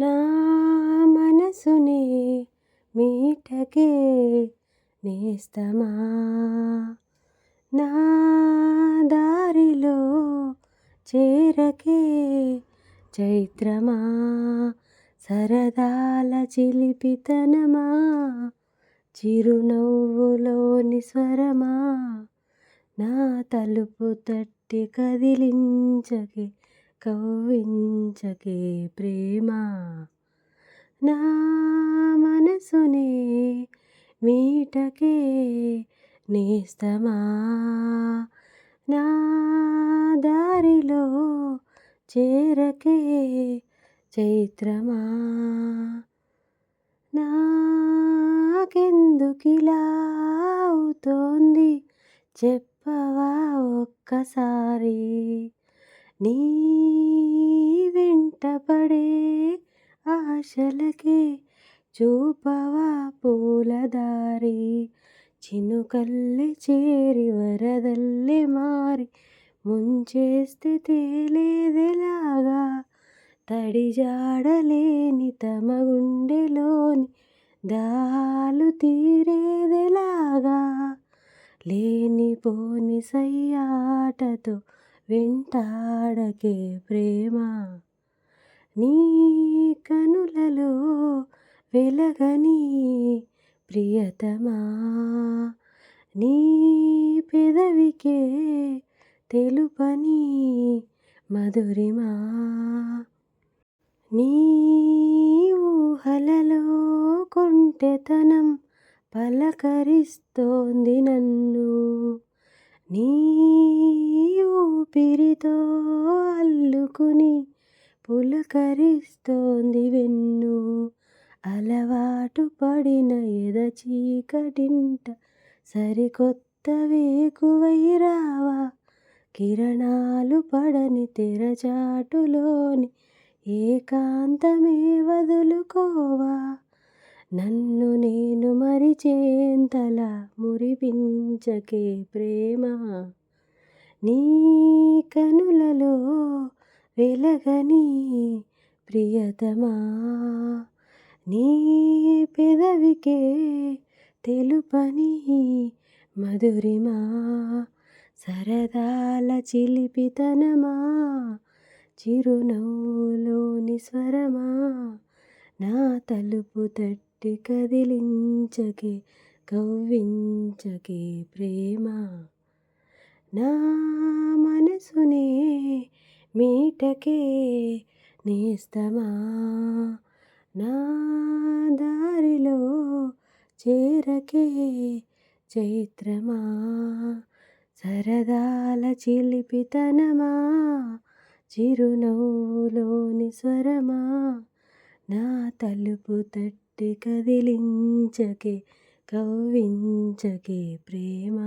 నా మనసునే మీటకే నేస్తమా? నా దారిలో చేరకే చైత్రమా? సరదాల చిలిపితనమా? చిరునవ్వులోని స్వరమా? నా తలుపు తట్టి కదిలించకే కవ్వించకే ప్రేమ. నా మనసునే మీటకే నేస్తమా. నా దారిలో చేరకే చైత్రమా. నాకెందుకిలా అవుతోంది చెప్పవా ఒక్కసారి. నీ వెంటపడే ఆశలకే చూపవా పూలదారి చినుకల్లి చేరి వరదల్లి మారి ముంచేస్తే తేలేదెలాగా తడి జాడలేని తమ గుండెలోని దాలు తీరేదెలాగా లేనిపోని సయ్యాటతో వెంటాడకే ప్రేమ. నీ కనులలో వెలగని ప్రియతమా. నీ పెదవికే తెలుపని మధురిమా. నీ ఊహలలో కొంటెతనం పలకరిస్తోంది నన్ను. నీ ఊపిరితో అల్లుకుని పులకరిస్తోంది వెన్ను. అలవాటు పడిన ఎద చీకటింట సరికొత్త వేకువై రావా కిరణాలు పడని తెరచాటులోని ఏకాంతమే వదులుకోవా? నన్ను నేను మరిచేంతలా మురిపించకే ప్రేమ? నీ కనులలో వెలగని ప్రియతమా? నీ పెదవికే తెలుపని మధురిమా? సరదాల చిలిపితనమా? చిరునవ్వులోని స్వరమా? నా తలుపు తట్టి కదిలించకే కవ్వించకే ప్రేమ. నా మనసునే మీటకే నేస్తమా? నా దారిలో చేరకే చైత్రమా? సరదాల చిలిపితనమా? చిరునవ్వులోని స్వరమా? నా తలుపు తట్టి కదిలించకే కవ్వించకే ప్రేమ.